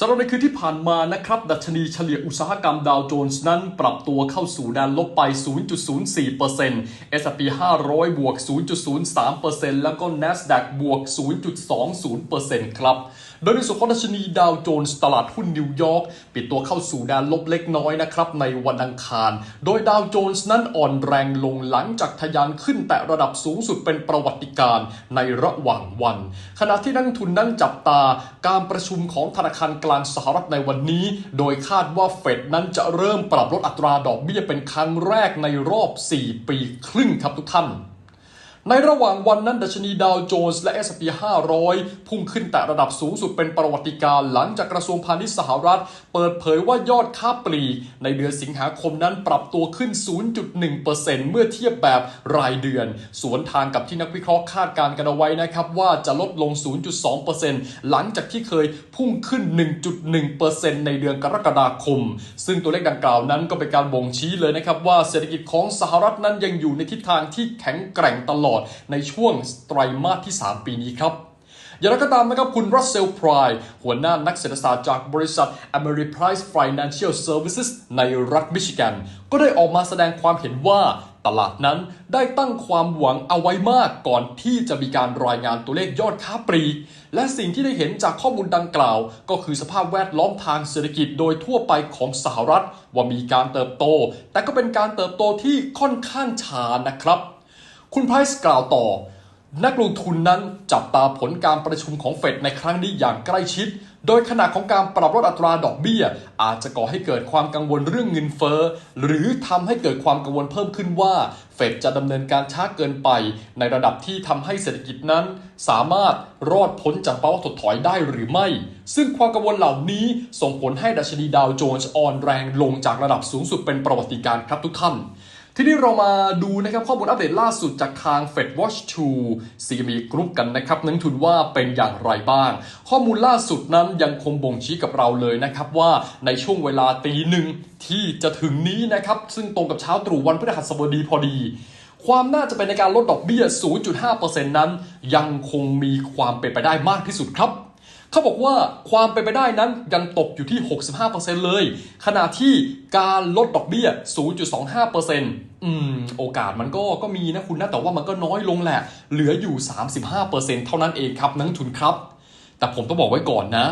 สำหรับในคืนที่ผ่านมานะครับ ดัชนีเฉลี่ยอุตสาหกรรมดาวโจนส์นั้นปรับตัวเข้าสู่แดนลบไป 0.04% S&P 500 บวก 0.03%แล้วก็ NASDAQ บวก 0.20%ครับโดยในส่วนของดัชนีดาวโจนส์ตลาดหุ้นนิวยอร์กปิดตัวเข้าสู่แดนลบเล็กน้อยนะครับในวันอังคาร โดยดาวโจนส์นั้นอ่อนแรงลงหลังจากทะยานขึ้นแต่ระดับสูงสุดเป็นประวัติการณ์ในระหว่างวัน ขณะที่นักทุนนั้นจับตาการประชุมของธนาคารกลางสหรัฐในวันนี้ โดยคาดว่าเฟดนั้นจะเริ่มปรับลดอัตราดอกเบี้ยเป็นครั้งแรกในรอบ 4 ปีครึ่งครับทุกท่าน ในระหว่างวันนั้นดัชนีดาวโจนส์และ S&P 500 พุ่งขึ้นแต่ระดับสูงสุดเป็นประวัติการ์หลังจากกระทรวงพาณิชย์สหรัฐ เปิดเผยว่ายอดค้าปลีกในเดือนสิงหาคมนั้นปรับตัวขึ้น 0.1%เมื่อเทียบแบบรายเดือน สวนทางกับที่นักวิเคราะห์คาดการณ์กันเอาไว้นะครับ ว่าจะลดลง 0.2%หลังจากที่เคยพุ่งขึ้น 1.1%ในเดือนกรกฎาคม ซึ่งตัวเลขดังกล่าวนั้นก็เป็นการบ่งชี้เลยนะครับว่าเศรษฐกิจของสหรัฐนั้นยังอยู่ในทิศทางที่แข็งแกร่งตลอดในช่วงไตรมาสที่ 3 ปีนี้ครับอย่างไรก็ตามนะครับคุณรัสเซลไพร์หัวหน้านักเศรษฐศาสตร์จากบริษัท Ameriprise Financial Services ในรัฐมิชิแกน ก็ได้ออกมาแสดงความเห็นว่าตลาดนั้นได้ตั้งความหวังเอาไว้มากก่อนที่จะมีการรายงานตัวเลขยอดค้าปลีก และสิ่งที่ได้เห็นจากข้อมูลดังกล่าว ก็คือสภาพแวดล้อมทางเศรษฐกิจโดยทั่วไปของสหรัฐ ว่ามีการเติบโต แต่ก็เป็นการเติบโตที่ค่อนข้างช้านะครับ คุณไพรส์กล่าวต่อ นักลงทุนนั้นจับตาผลการประชุมของเฟดในครั้งนี้อย่างใกล้ชิด โดยขนาดของการปรับลดอัตราดอกเบี้ย อาจจะก่อให้เกิดความกังวลเรื่องเงินเฟ้อ หรือทำให้เกิดความกังวลเพิ่มขึ้นว่า เฟดจะดำเนินการช้าเกินไปในระดับที่ทำให้เศรษฐกิจนั้น สามารถรอดพ้นจากภาวะถดถอยได้หรือไม่ ซึ่งความกังวลเหล่านี้ส่งผลให้ดัชนีดาวโจนส์อ่อนแรงลงจากระดับสูงสุดเป็นประวัติการครับทุกท่าน ทีนี้เรามาดูนะครับข้อมูลอัปเดตล่าสุดจากทาง Fed Watch 2 CME Group กันนะครับนักทุนว่าเป็นอย่างไรบ้าง ข้อมูลล่าสุดนั้นยังคงบ่งชี้กับเราเลยนะครับว่าในช่วงเวลาตีหนึ่งที่จะถึงนี้นะครับซึ่งตรงกับเช้าตรู่วันพฤหัสบดีพอดี ความน่าจะเป็นในการลดดอกเบี้ย 0.5%นั้น ยังคงมีความเป็นไปได้มากที่สุดครับ เขาบอกว่าความเป็นไปได้นั้นยังตกอยู่ที่ 65%เลย ขณะที่การลดดอกเบี้ย 0.25%อืม โอกาสมันก็ก็มีนะคุณนะ แต่ว่ามันก็น้อยลงแหละ เหลืออยู่ 35%เท่านั้นเองครับนักทุนครับ แต่ผมต้องบอกไว้ก่อนนะ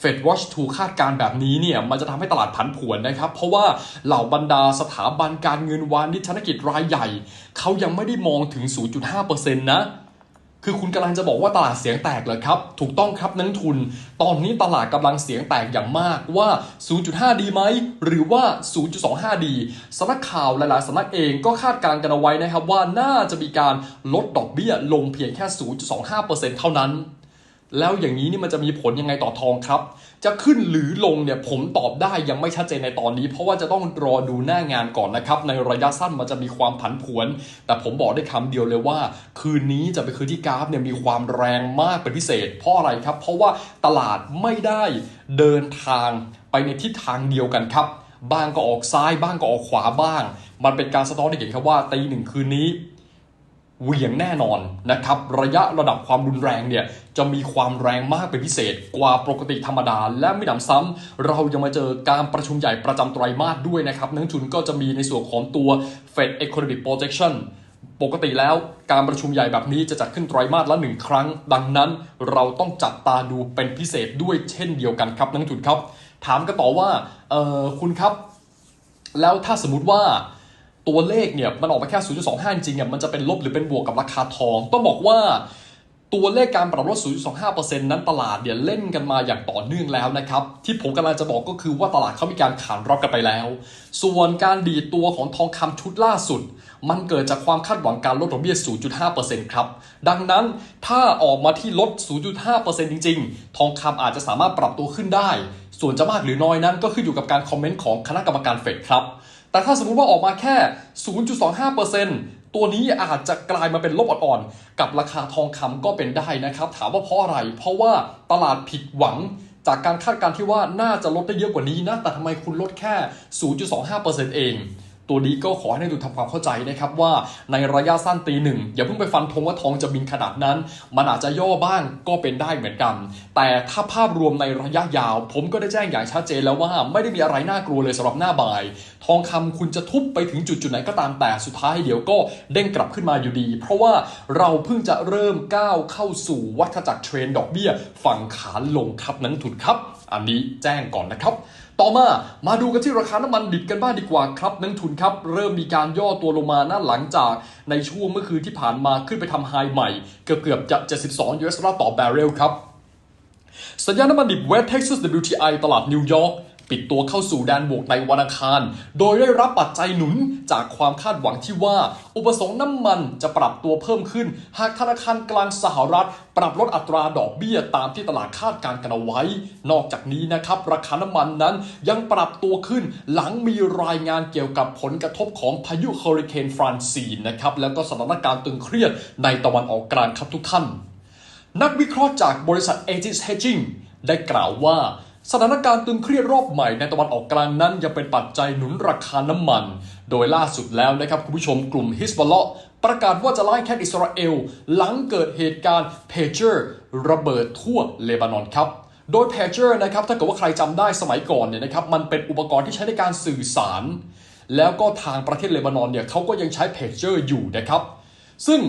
Fed Watch 2คาดการณ์แบบนี้เนี่ยมันจะทำให้ตลาดผันผวนนะครับ เพราะว่าเหล่าบรรดาสถาบันการเงินวานิชธนกิจรายใหญ่ เขายังไม่ได้มองถึง 0.5%นะ คือคุณกำลังจะบอกว่าตลาดเสียงแตกเหรอครับ ถูกต้องครับนักทุน ตอนนี้ตลาดกำลังเสียงแตกอย่างมากว่า 0.5 ดีไหม หรือว่า 0.25 ดีสำนักข่าวหลายๆสำนักเองก็คาดการณ์กันเอาไว้นะครับว่าน่าจะมีการลดดอกเบี้ยลงเพียงแค่ 0.25%เท่านั้น แล้วอย่างนี้นี่มันจะมีผลยังไงต่อทองครับ จะขึ้นหรือลงเนี่ยผมตอบได้ยังไม่ชัดเจนในตอนนี้ เพราะว่าจะต้องรอดูหน้างานก่อนนะครับ ในระยะสั้นมันจะมีความผันผวน แต่ผมบอกได้คำเดียวเลยว่า คืนนี้จะเป็นคืนที่กราฟเนี่ยมีความแรงมากเป็นพิเศษ เพราะอะไรครับ เพราะว่าตลาดไม่ได้เดินทางไปในทิศทางเดียวกันครับ บ้างก็ออกซ้ายบ้างก็ออกขวาบ้าง มันเป็นการสะท้อนให้เห็นครับว่าตีหนึ่งคืนนี้ เหวี่ยงแน่นอนนะครับ ระยะระดับความรุนแรงเนี่ยจะมีความแรงมากเป็นพิเศษกว่าปกติธรรมดา และไม่หนำซ้ำเรายังมาเจอการประชุมใหญ่ประจำไตรมาสด้วยนะครับนักทุนก็จะมีในส่วนของตัว Fed Economic Projection ปกติแล้วการประชุมใหญ่แบบนี้จะจัดขึ้นไตรมาสละหนึ่งครั้ง ดังนั้นเราต้องจับตาดูเป็นพิเศษด้วยเช่นเดียวกันครับนักทุนครับ ถามกันต่อว่าเออคุณครับ แล้วถ้าสมมติว่า ตัวเลขเนี่ยมันออกมาแค่ 0.25 จริงเนี่ยมันจะเป็นลบหรือเป็นบวกกับราคาทอง ต้องบอกว่าตัวเลขการปรับลด 0.25%นั้นตลาดเนี่ยเล่นกันมาอย่างต่อเนื่องแล้วนะครับ ที่ผมกำลังจะบอกก็คือว่าตลาดเขามีการขานรับกันไปแล้ว ส่วนการดีตัวของทองคำชุดล่าสุด มันเกิดจากความคาดหวังการลดดอกเบี้ย 0.5%ครับ ดังนั้นถ้าออกมาที่ลด 0.5%จริง ๆ ทองคำอาจจะสามารถปรับตัวขึ้นได้ ส่วนจะมากหรือน้อยนั้นก็ขึ้นอยู่กับการคอมเมนต์ของคณะกรรมการเฟดครับ แต่ถ้าสมมุติว่าออกมาแค่ 0.25%ตัวนี้อาจจะกลายมาเป็นลบอ่อนๆ กับราคาทองคำก็เป็นได้นะครับ ถามว่าเพราะอะไร เพราะว่าตลาดผิดหวังจากการคาดการณ์ที่ว่าน่าจะลดได้เยอะกว่านี้นะ แต่ทำไมคุณลดแค่ 0.25%เอง ตัวนี้ก็ขอให้นักลงทุนทำความเข้าใจนะครับว่าในระยะสั้นตีหนึ่งอย่าเพิ่งไปฟันธงว่าทองจะบินขนาดนั้น มันอาจจะย่อบ้างก็เป็นได้เหมือนกัน แต่ถ้าภาพรวมในระยะยาว ผมก็ได้แจ้งอย่างชัดเจนแล้วว่าไม่ได้มีอะไรน่ากลัวเลยสำหรับหน้าบ่าย ทองคำคุณจะทุบไปถึงจุดจุดไหนก็ตามแต่สุดท้ายเดี๋ยวก็เด้งกลับขึ้นมาอยู่ดี เพราะว่าเราเพิ่งจะเริ่มก้าวเข้าสู่วัฏจักรเทรนด์ดอกเบี้ย ฝั่งขาลงครับนักลงทุนครับ อันนี้แจ้งก่อนนะครับ ต่อมามาดูกันที่ราคาน้ำมันดิบกันบ้างดีกว่าครับนักทุนครับ เริ่มมีการย่อตัวลงมานะหลังจากในช่วงเมื่อคืนที่ผ่านมาขึ้นไปทำไฮใหม่ เกือบเกือบจะ 72 US ดอลลาร์ต่อบาร์เรลครับ สัญญาณน้ำมันดิบเวสเท็กซัส WTI ตลาดนิวยอร์ก ปิดตัวเข้าสู่แดนบวกในวันอังคาร โดยได้รับปัจจัยหนุนจากความคาดหวังที่ว่า อุปสงค์น้ำมันจะปรับตัวเพิ่มขึ้น หากธนาคารกลางสหรัฐ ปรับลดอัตราดอกเบี้ยตามที่ตลาดคาดการณ์กันเอาไว้ นอกจากนี้นะครับ ราคาน้ำมันนั้นยังปรับตัวขึ้นหลังมีรายงานเกี่ยวกับผลกระทบของพายุเฮอริเคนฟรานซีนนะครับแล้วก็สถานการณ์ตึงเครียดในตะวันออกกลางครับทุกท่าน นักวิเคราะห์จากบริษัท a g i s Hedging ได้กล่าวว่า สถานการณ์ตึงเครียดรอบใหม่ในตะวันออกกลางนั้นยังเป็นปัจจัยหนุนราคาน้ำมัน โดยล่าสุดแล้วนะครับคุณผู้ชมกลุ่มฮิสบอลเลาะประกาศว่าจะไล่แค่อิสราเอล หลังเกิดเหตุการณ์เพเจอร์ระเบิดทั่วเลบานอนครับโดยเพเจอร์นะครับถ้าเกิดว่าใครจำได้สมัยก่อนเนี่ยนะครับมันเป็นอุปกรณ์ที่ใช้ในการสื่อสาร แล้วก็ทางประเทศเลบานอนเนี่ยเขาก็ยังใช้เพเจอร์อยู่นะครับซึ่ง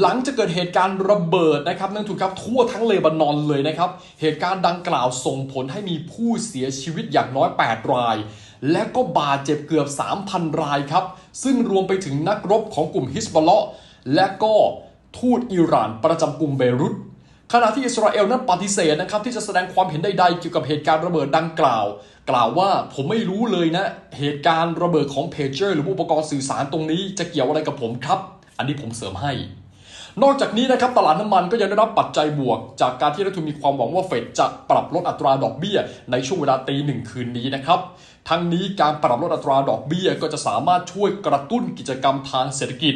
หลังจะเกิดเหตุการณ์ระเบิดนะครับนักทุนครับทั่วทั้งเลบานอนเลยนะครับ เหตุการณ์ดังกล่าวส่งผลให้มีผู้เสียชีวิตอย่างน้อย 8 ราย และก็บาดเจ็บเกือบ 3,000 รายครับ ซึ่งรวมไปถึงนักรบของกลุ่มฮิสบอลเลาะห์และก็ทูตอิหร่านประจำกรุงเบรุตขณะที่อิสราเอลนั้นปฏิเสธนะครับที่จะแสดงความเห็นใดๆเกี่ยวกับเหตุการณ์ระเบิดดังกล่าว กล่าวว่าผมไม่รู้เลยนะ เหตุการณ์ระเบิดของเพจเจอร์หรืออุปกรณ์สื่อสารตรงนี้จะเกี่ยวอะไรกับผมครับ อันนี้ผมเสริมให้ นอกจากนี้นะครับตลาดน้ำมันก็ยังได้รับปัจจัยบวก จากการที่นักทุนมีความหวังว่าเฟดจะปรับลดอัตราดอกเบี้ย ในช่วงเวลาตีหนึ่งคืนนี้นะครับทั้งนี้การปรับลดอัตราดอกเบี้ยก็จะสามารถช่วยกระตุ้นกิจกรรมทางเศรษฐกิจ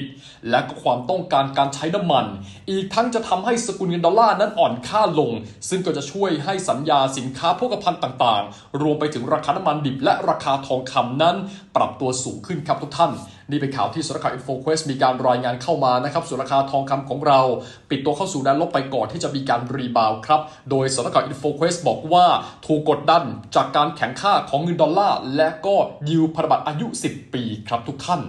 และก็ความต้องการการใช้น้ำมัน อีกทั้งจะทำให้สกุลเงินดอลลาร์นั้นอ่อนค่าลง ซึ่งก็จะช่วยให้สัญญาสินค้าโภคภัณฑ์ต่างๆ รวมไปถึงราคาน้ำมันดิบและราคาทองคำนั้น ปรับตัวสูงขึ้นครับทุกท่าน นี่เป็นข่าวที่สำนักข่าว InfoQuest มีการรายงานเข้ามานะครับส่วนราคาทองคำของเรา ปิดตัวเข้าสู่แดนลบไปก่อนที่จะมีการรีบาวครับ โดยสำนักข่าว InfoQuest บอกว่าถูกกดดันจากการแข่งค่าของเงินดอลลาร์และก็ยิวพันธบัตรอายุ 10 ปีครับทุกท่าน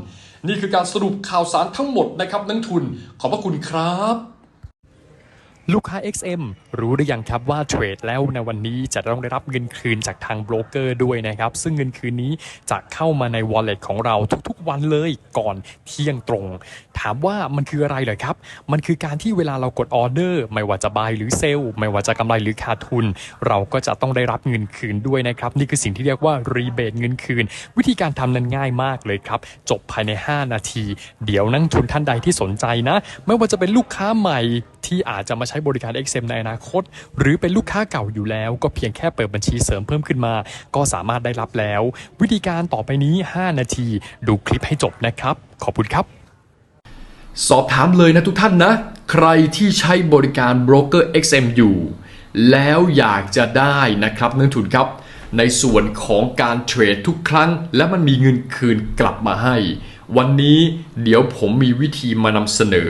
นี่คือการสรุปข่าวสารทั้งหมดนะครับนักทุนขอบพระคุณครับ ลูกค้า XM รู้หรือยังครับว่าเทรดแล้วในวันนี้จะต้องได้รับเงินคืนจากทางโบรกเกอร์ด้วยนะครับ ซึ่งเงินคืนนี้จะเข้ามาใน wallet ของเราทุกๆ วันเลยก่อนเที่ยงตรง ถามว่ามันคืออะไรเหรอครับ มันคือการที่เวลาเรากดออเดอร์ ไม่ว่าจะ buy หรือเซลล์ไม่ว่าจะกำไรหรือขาดทุน เราก็จะต้องได้รับเงินคืนด้วยนะครับ นี่คือสิ่งที่เรียกว่า rebate เงินคืน วิธีการทำนั้นง่ายมากเลยครับ จบภายใน 5 นาที เดี๋ยวนักทุนท่านใดที่สนใจนะ ไม่ว่าจะเป็นลูกค้าใหม่ที่อาจจะมาใช้บริการ XM ในอนาคต หรือเป็นลูกค้าเก่าอยู่แล้ว ก็เพียงแค่เปิดบัญชีเสริมเพิ่มขึ้นมา ก็สามารถได้รับแล้ว วิธีการต่อไปนี้ 5 นาที ดูคลิปให้จบนะครับ ขอบคุณครับ สอบถามเลยนะทุกท่านนะ ใครที่ใช้บริการโบรกเกอร์ XM อยู่ แล้วอยากจะได้นะครับนักทุนครับ ในส่วนของการเทรดทุกครั้ง และมันมีเงินคืนกลับมาให้ วันนี้เดี๋ยวผมมีวิธีมานำเสนอ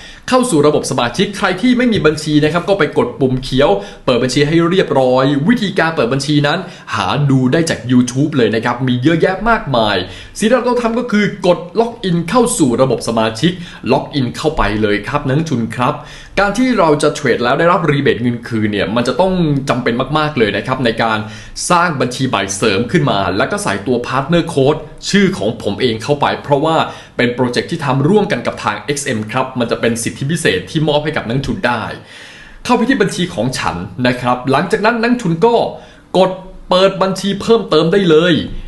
เข้าสู่ระบบสมาชิกใครที่ไม่มีบัญชีนะครับก็ไปกดปุ่มเขียว เปิดบัญชีให้เรียบร้อย วิธีการเปิดบัญชีนั้น หาดูได้จาก YouTube เลยนะครับมีเยอะแยะมากมาย สิ่งที่เราต้องทำก็คือกดล็อกอินเข้าสู่ระบบสมาชิก ล็อกอินเข้าไปเลยครับนักลงทุนครับ การที่เราจะเทรดแล้วได้รับรีเบทเงินคืนเนี่ยมันจะต้องจำเป็นมากๆเลยนะครับ ในการสร้างบัญชีใบเสริมขึ้นมา แล้วก็ใส่ตัวพาร์ทเนอร์โค้ดชื่อของผมเองเข้าไป เพราะว่าเป็นโปรเจกต์ที่ทำร่วมกันกับทาง XM ครับมันจะเป็นสิทธิพิเศษที่มอบให้กับนักลงทุนได้ เข้าไปที่บัญชีของฉันนะครับ หลังจากนั้นนักลงทุนก็กดเปิดบัญชีเพิ่มเติมได้เลย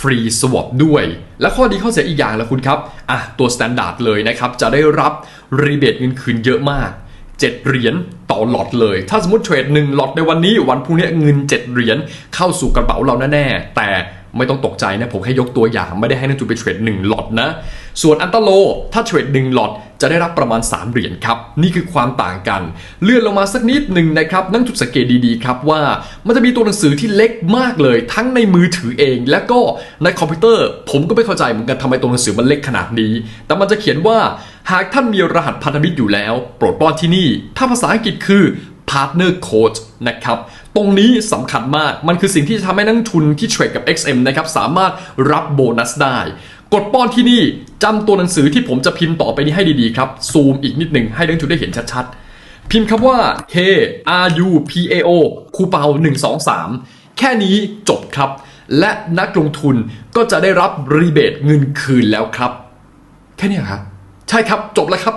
ฟรีสวอปด้วย และข้อดีข้อเสียอีกอย่างละคุณครับอะตัวสแตนดาร์ดเลยนะครับ จะได้รับรีเบทเงินคืนเยอะมาก 7 เหรียญต่อหลอดเลย ถ้าสมมติเทรด1หลอดในวันนี้วันพรุ่งนี้เงิน 7 เหรียญเข้าสู่กระเป๋าเราแน่ๆแต่ ไม่ต้องตกใจนะ ผมแค่ยกตัวอย่างไม่ได้ให้นักทุนไปเทรด1หลอดนะ ส่วนอันตโล ถ้าเทรด1หลอดจะได้รับประมาณ 3 เหรียญครับ นี่คือความต่างกัน เลื่อนลงมาสักนิดหนึ่งนะครับนั่งจุดสังเกตดีๆครับว่า มันจะมีตัวหนังสือที่เล็กมากเลย ทั้งในมือถือเอง และก็ในคอมพิวเตอร์ ผมก็ไม่เข้าใจเหมือนกันทำไมตัวหนังสือมันเล็กขนาดนี้ แต่มันจะเขียนว่าหากท่านมีรหัสพันธมิตรอยู่แล้ว โปรดป้อนที่นี่ ถ้าภาษาอังกฤษคือ Partner Code นะครับ ตรงนี้สำคัญมาก มันคือสิ่งที่จะทำให้นักทุนที่เทรดกับ XM นะครับสามารถรับโบนัสได้ กดป้อนที่นี่จำตัวหนังสือที่ผมจะพิมพ์ต่อไปนี้ให้ดีๆครับ ซูมอีกนิดหนึ่งให้นักทุนได้เห็นชัดๆ พิมพ์คำว่า K R U P A O คูเปา1 2 3 แค่นี้จบครับ และนักลงทุนก็จะได้รับรีเบทเงินคืนแล้วครับ แค่นี้ครับ ใช่ครับจบแล้วครับ